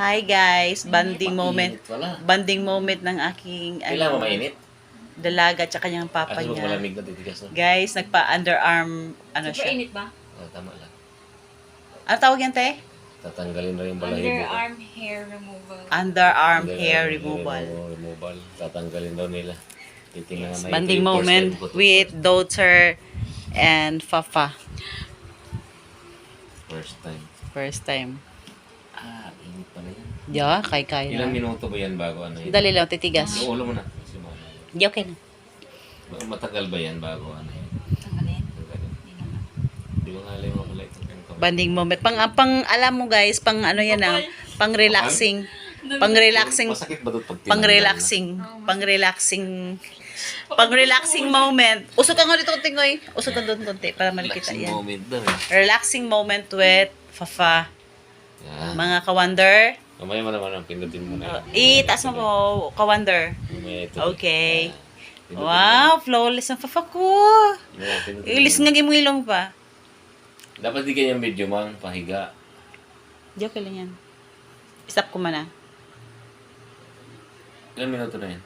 Hi guys, banding moment. Banding moment ng aking Kailangan ano, mo mainit? dalaga at kanyang papa Kasi pag niya. malamig na titigas no? Guys, nagpa-underarm ano Super siya. init ba? Oh, tama lang. Ano tawag yan, te? Tatanggalin na yung balahibo. ko. Underarm hair removal. Underarm Underarm hair removal. Removal. Tatanggalin daw nila. Titingnan Yes, na banding moment with daughter and Fafa. First time. First time. Ah, init pa na yan. Yeah, kay kaya. Ilang minuto ba yan bago ano yun? Dali lang, titigas. Yung ulo mo na. Di okay na. Matagal ba yan bago ano yun? Tanggalin. Tanggalin. Di ba nga alam mo pala itong kamay? Banding moment. Pang, pang alam mo guys, pang ano yan ah, pang relaxing. Pang relaxing Masakit ba doon pag pang relaxing, pang relaxing, pang relaxing moment. Usok ka nga dito konti ngoy. Usok ka doon konti para na? makikita Relaxing yan. moment daw eh. Relaxing moment with Fafa. Yan. Mga ka-wonder. Mamaya mo naman ang pindutin mo na. Uh, itaas mo po, ka-wonder. Mamaya ito. Okay. Yan. Pindutin. Wow, flawless ang Fafa ko. Ilis nga mo ilong pa. Dapat di ganyan medyo mang pahiga. Di okay lang yan. Stop ko man ah. Ilang minuto na yan?